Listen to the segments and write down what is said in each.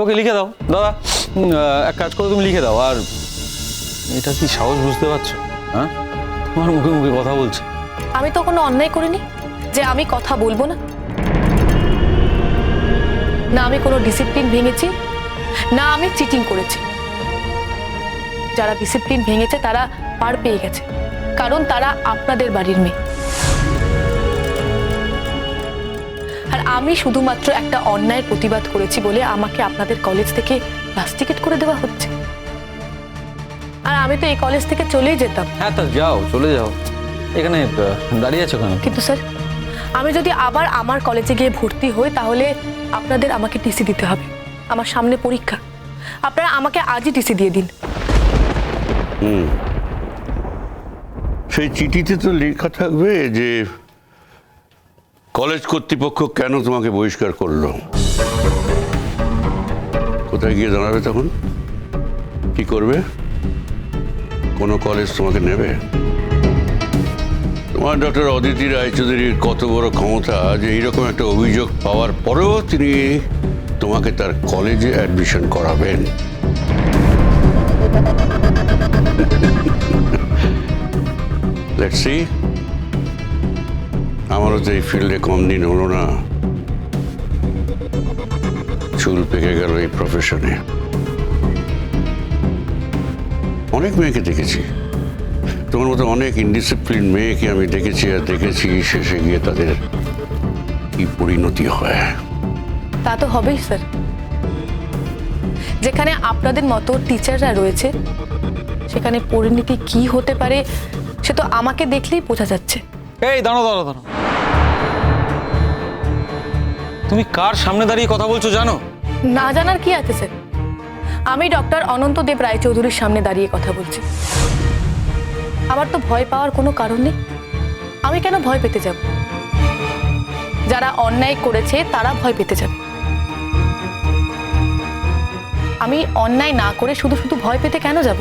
ওকে, লিখে দাও। দাদা এক কাজ করো, তুমি লিখে দাও। আর এটা কি সাহস বুঝতে পারছ? হ্যাঁ? তোমার মুখে মুখে কথা বলছে। আমি তো কোনো অন্যায় করিনি যে আমি কথা বলব না। না আমি কোনো ডিসিপ্লিন ভেঙেছি, না আমি চিটিং করেছি। যারা ডিসিপ্লিন ভেঙেছে, তারা পার পেয়ে গেছে। কারণ তারা আপনাদের বাড়ির মেয়ে। আমি শুধুমাত্র একটা অন্যায়ের প্রতিবাদ করেছি বলে আমাকে আপনাদের কলেজ থেকে ক্লাস টিকিট করে দেওয়া হচ্ছে। আর আমি তো এই কলেজ থেকে চলেই যেতাম। হ্যাঁ তা যাও চলে যাও। এখানে দাঁড়িয়ে আছো কেন? কিন্তু স্যার আমি যদি আবার আমার কলেজে গিয়ে ভর্তি হই তাহলে আপনাদের আমাকে টিসি দিতে হবে। আমার সামনে পরীক্ষা। আপনারা আমাকে আজই টিসি দিয়ে দিন। সেই চিঠিতে তো লেখা থাকবে যে কলেজ কর্তৃপক্ষ কেন তোমাকে বহিষ্কার করল? কোথায় গিয়ে জানাবে তখন? কি করবে? কোনো কলেজ তোমাকে নেবে? তোমার ডক্টর অদিতি রায়চৌধুরীর কত বড় ক্ষমতা যে এইরকম একটা অভিযোগ পাওয়ার পরেও তিনি তোমাকে তার কলেজে অ্যাডমিশন করাবেন। লেটস সি আমারও তো এই ফিল্ডে কম দিন হলো না, চুল পেকে গেল এই প্রফেশনে অনেক মেয়েকে দেখেছি। তোমার মতো অনেক ইনডিসিপ্লিন মেয়েকে আমি দেখেছি আর দেখেছি শেষে গিয়ে তাদের কি পরিণতি হয়। তা তো হবেই স্যার যেখানে আপনাদের মতো টিচাররা রয়েছে, সেখানে পরিণতি কি হতে পারে, সে তো আমাকে দেখলেই বোঝা যাচ্ছে। এই দাঁড়ো দাঁড়ো দাঁড়ো তুমি কার সামনে দাঁড়িয়ে কথা বলছো জানো? না জানার কি আছে, স্যার? আমি ডক্টর অনন্ত দেব রায়চৌধুরীর সামনে দাঁড়িয়ে কথা বলছি। আমার তো ভয় পাওয়ার কোনো কারণ নেই। আমি কেন ভয় পেতে যাব? যারা অন্যায় করেছে, তারা ভয় পেতে যাবে। আমি অন্যায় না করে শুধু শুধু ভয় পেতে কেন যাব?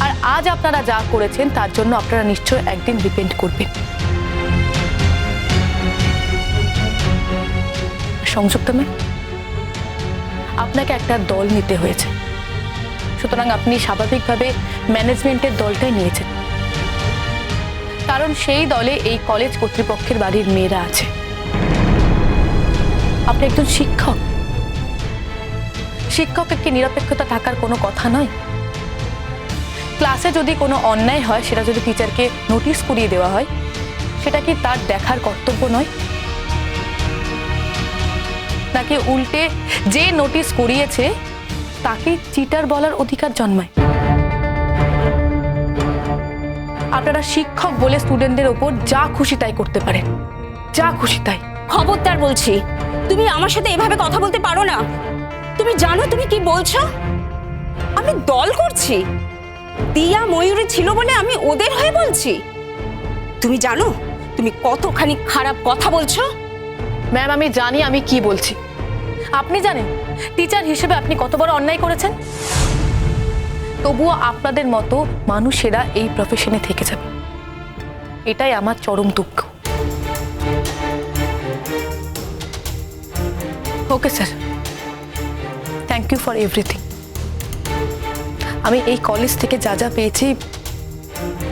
আর আজ আপনারা যা করেছেন, তার জন্য আপনারা নিশ্চয় একদিন রিপেন্ট করবেন। সংযুক্ত ম্যাম, আপনাকে একটা দল নিতে হয়েছে। সুতরাং আপনি স্বাভাবিকভাবে ম্যানেজমেন্টের দলটাই নিয়েছেন। কারণ সেই দলে এই কলেজ কর্তৃপক্ষের বাড়ির মেয়েরা আছে। আপনি একজন শিক্ষক। শিক্ষক কি নিরপেক্ষতা থাকার কোনো কথা নয়? ক্লাসে যদি কোনো অন্যায় হয়, সেটা যদি টিচারকে নোটিশ করিয়ে দেওয়া হয়, সেটা কি তার দেখার কর্তব্য নয়? নাকি উল্টে যে নোটিশ করিয়েছে, তাকে চিটার বলার অধিকার জন্মায়? আপনারা শিক্ষক বলে স্টুডেন্টদের ওপর যা খুশি তাই করতে পারেন। যা খুশি তাই। খবরদার বলছি, তুমি আমার সাথে এভাবে কথা বলতে পারো না। তুমি জানো তুমি কি বলছো? আমি দল করছি। দিয়া ময়ূরী ছিল বলে আমি ওদের হয়ে বলছি। তুমি জানো, তুমি কতখানি খারাপ কথা বলছো? ম্যাম, আমি জানি আমি কি বলছি। আপনি জানেন, টিচার হিসেবে আপনি কত বড় অন্যায় করেছেন? তবুও আপনাদের মতো মানুষেরা এই প্রফেশনে থেকে যাবে। এটাই আমার চরম দুঃখ। Okay sir thank you for everything আমি এই কলেজ থেকে যা যা পেয়েছি,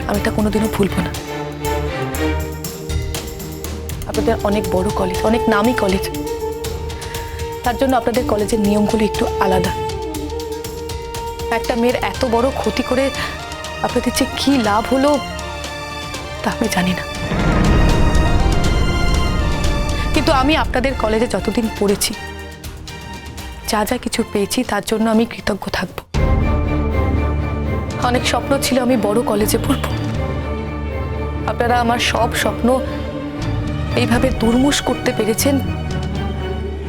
আমি তা কোনোদিনও ভুলব না। আপনাদের অনেক বড় কলেজ অনেক নামি কলেজ তার জন্য আপনাদের কলেজের নিয়মগুলো একটু আলাদা। একটা মেয়ের এত বড় ক্ষতি করে আপনাদের যে কি লাভ হলো, তা আমি জানি না। কিন্তু আমি আপনাদের কলেজে যতদিন পড়েছি, যা যা কিছু পেয়েছি, তার জন্য আমি কৃতজ্ঞ থাকব। অনেক স্বপ্ন ছিল আমি বড় কলেজে পড়ব। আপনারা আমার সব স্বপ্ন এইভাবে দুর্মুষ করতে পেরেছেন,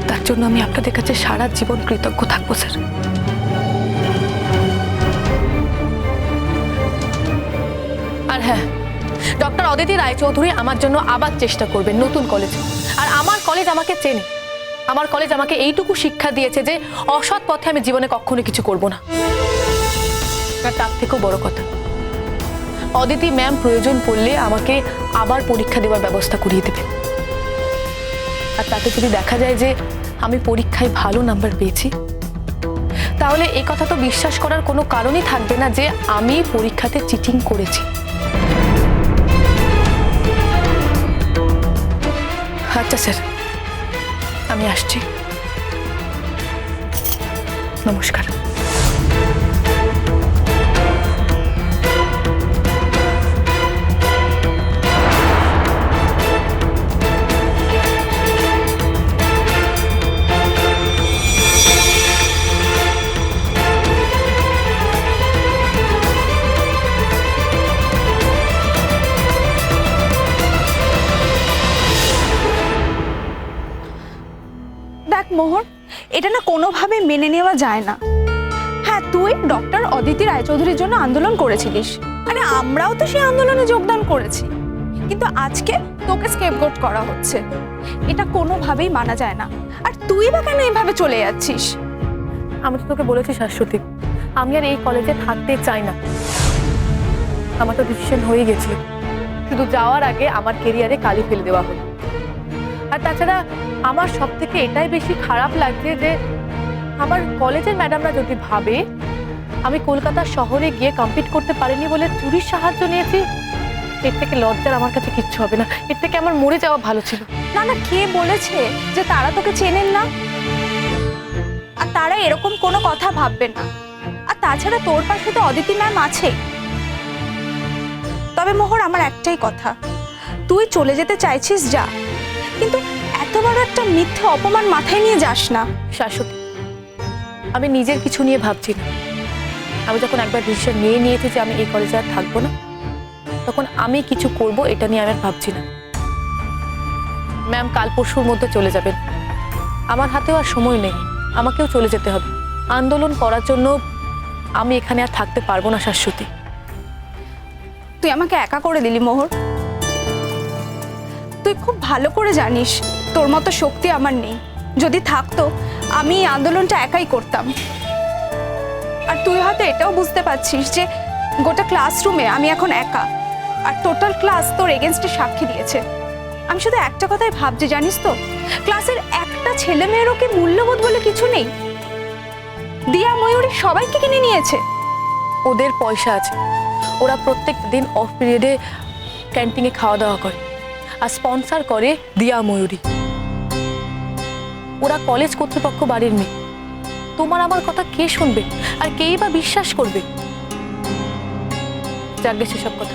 তার জন্য আমি আপনাদের কাছে সারা জীবন কৃতজ্ঞ থাকব, স্যার। আর হ্যাঁ ডক্টর অদিতি রায়চৌধুরী আমার জন্য আবার চেষ্টা করবেন নতুন কলেজে। আর আমার কলেজ আমাকে চেনে। আমার কলেজ আমাকে এইটুকু শিক্ষা দিয়েছে যে অসৎ পথে আমি জীবনে কখনো কিছু করব না। আর তার থেকেও বড় কথা। অদিতি ম্যাম প্রয়োজন পড়লে আমাকে আবার পরীক্ষা দেওয়ার ব্যবস্থা করিয়ে দেবে আর তাতে যদি দেখা যায় যে আমি পরীক্ষায় ভালো নাম্বার পেয়েছি, তাহলে এই কথা তো বিশ্বাস করার কোনো কারণই থাকবে না যে আমি পরীক্ষাতে চিটিং করেছি। আচ্ছা স্যার, আমি আসছি। নমস্কার। নেওয়া যায় না। হ্যাঁ তুই ডক্টর অদিতি রায়চৌধুরীর জন্য আন্দোলন করেছিলিস। আরে আমরাও তো সেই আন্দোলনে যোগদান করেছি। কিন্তু আজকে তোকে স্কেপগোট করা হচ্ছে। এটা কোনোভাবেই মানা যায় না। আর তুই বা কেন এভাবে চলে যাচ্ছিস? আমি তো তোকে বলেছি, শাশ্বতী। আমি আর এই কলেজে থাকতে চাই না। আমার তো ডিসিশন হয়ে গেছে শুধু যাওয়ার আগে আমার কেরিয়ারে কালি ফেলে দেওয়া হলো। আর তাছাড়া আমার সব থেকে এটাই বেশি খারাপ লাগছে যে আমার কলেজের ম্যাডামরা যদি ভাবে আমি কলকাতা শহরে গিয়ে কমপ্লিট করতে পারিনি বলে চুরির সাহায্য নিয়েছি এর থেকে লজ্জার আমার কাছে কিচ্ছু হবে না। এর থেকে আমার মরে যাওয়া ভালো ছিল। না না কে বলেছে যে তারা তোকে চেনেন না? আর তারা এরকম কোনো কথা ভাববে না। আর তাছাড়া তোর পাশে তো অদিতি ম্যাম আছে। তবে মোহর আমার একটাই কথা। তুই চলে যেতে চাইছিস যা কিন্তু এত বড় একটা মিথ্যে অপমান মাথায় নিয়ে যাস না। শাশ্বতী আমি নিজের কিছু নিয়ে ভাবছি না। আমি যখন একবার ডিসিশন নিয়ে নিয়েছি যে আমি এই কলেজে আর থাকব না, তখন আমি কিছু করব এটা নিয়ে আমি আর ভাবছি না। ম্যাম কাল পরশুর মধ্যে চলে যাবেন। আমার হাতেও আর সময় নেই। আমাকেও চলে যেতে হবে। আন্দোলন করার জন্য আমি এখানে আর থাকতে পারব না শাশ্বতী। তুই আমাকে একা করে দিলি, মোহর। তুই খুব ভালো করে জানিস, তোর মতো শক্তি আমার নেই। যদি থাকতো, আমি এই আন্দোলনটা একাই করতাম। আর তুই হয়তো এটাও বুঝতে পারছিস যে গোটা ক্লাসরুমে আমি এখন একা, আর টোটাল ক্লাস তোর এগেনস্টে সাক্ষী দিয়েছে। আমি শুধু একটা কথাই ভাবছি, জানিস তো? ক্লাসের একটা ছেলে মেয়েরও কি মূল্যবোধ বলে কিছু নেই? দিয়া ময়ূরী সবাইকে কিনে নিয়েছে। ওদের পয়সা আছে। ওরা প্রত্যেক দিন অফ পিরিয়ডে ক্যান্টিনে খাওয়া দাওয়া করে। আর স্পন্সর করে দিয়া ময়ূরী। ওরা কলেজ কর্তৃপক্ষ বাড়ির মেয়ে। তোমার আমার কথা কে শুনবে? আর কেই বা বিশ্বাস করবে? যাকে সেসব কথা।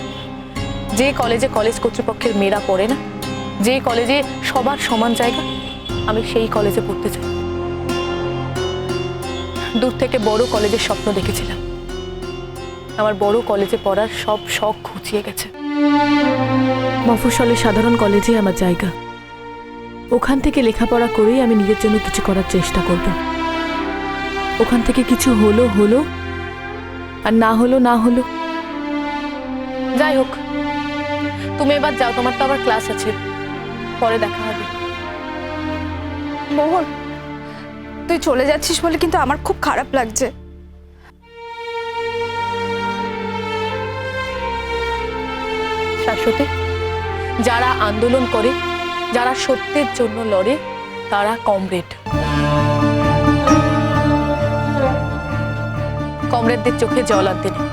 যে কলেজে কলেজ কর্তৃপক্ষের মেয়েরা পড়ে না, যে কলেজে সবার সমান জায়গা, আমি সেই কলেজে পড়তে চাই। দূর থেকে বড় কলেজের স্বপ্ন দেখেছিলাম। আমার বড় কলেজে পড়ার সব শখ ঘুচিয়ে গেছে। মফস্বলের সাধারণ কলেজে আমার জায়গা। ওখান থেকে লেখাপড়া করেই আমি নিজের জন্য কিছু করার চেষ্টা করব। ওখান থেকে কিছু হলো হলো আর না হলো না হলো। যাই হোক তুমি এবার যাও তোমার তো আবার ক্লাস আছে। পরে দেখা হবে। মোহন তুই চলে যাচ্ছিস বলে কিন্তু আমার খুব খারাপ লাগছে। শাশ্বতী যারা আন্দোলন করে যারা সত্যের জন্য লড়ে, তারা কমরেড কমরেডদের চোখে জল আনতে নেই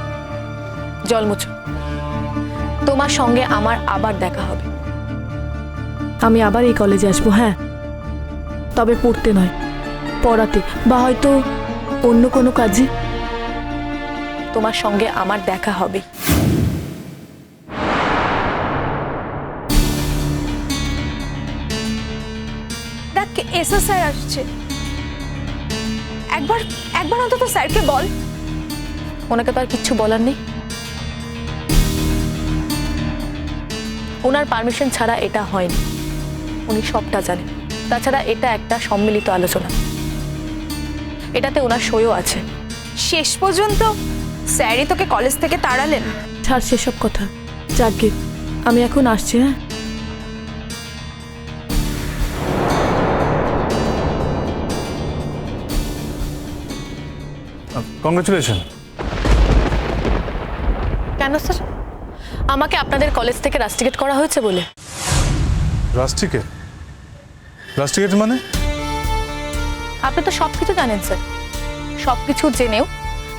জল মুছো। তোমার সঙ্গে আমার আবার দেখা হবে। আমি আবার এই কলেজে আসব হ্যাঁ? তবে পড়তে নয়, পড়াতে, বা হয়তো অন্য কোনো কাজে। তোমার সঙ্গে আমার দেখা হবে। দেখ এসো স্যার আসছে। একবার একবার অন্তত স্যারকে বল। ওনাকে তো আর কিচ্ছু বলার নেই। ওনার পারমিশন ছাড়া এটা হয়নি। উনি সবটা জানেন। তাছাড়া এটা একটা সম্মিলিত আলোচনা। এটাতে ওনার সইও আছে। শেষ পর্যন্ত স্যারই তোকে কলেজ থেকে তাড়ালেন। ছাড় সেসব কথা। যাকে আমি এখন আসছি হ্যাঁ? কংগ্রেচুলেশন কেন স্যার? আমাকে আপনাদের কলেজ থেকে রাস্টিকেট করা হয়েছে বলে। রাস্টিকেট রাস্টিকেট মানে? আপনি তো সব কিছু জানেন স্যার। সবকিছু জেনেও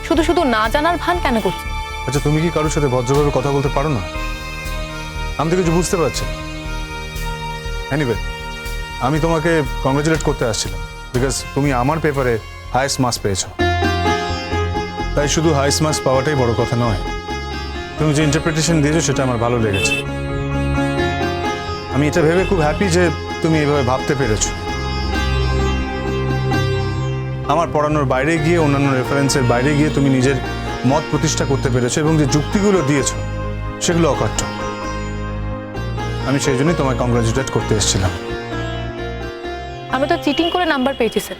শুধু শুধু না জানার ভান কেন করছে আচ্ছা তুমি কি কারোর সাথে ভদ্রভাবে কথা বলতে পারো না? আমি তো কিছু বুঝতে পারছি এনিওয়ে আমি তোমাকে কংগ্রেচুলেট করতে আসছিলাম। বিকজ তুমি আমার পেপারে হাইয়েস্ট মার্কস পেয়েছ। তাই শুধু হাইয়েস্ট মার্কস পাওয়াটাই বড় কথা নয়। তুমি যে ইন্টারপ্রিটেশন দিয়েছ সেটা আমার ভালো লেগেছে। আমি এটা ভেবে খুব হ্যাপি যে তুমি এভাবে ভাবতে পেরেছ। আমার পড়ানোর বাইরে গিয়ে, অন্যান্য রেফারেন্সের বাইরে গিয়ে তুমি নিজের মত প্রতিষ্ঠা করতে পেরেছ এবং যে যুক্তিগুলো দিয়েছ, সেগুলো অকাট্য আমি সেই জন্যই তোমায় কংগ্রাচুলেট করতে এসেছিলাম। আমি তো চিটিং করে নাম্বার পেয়েছি sir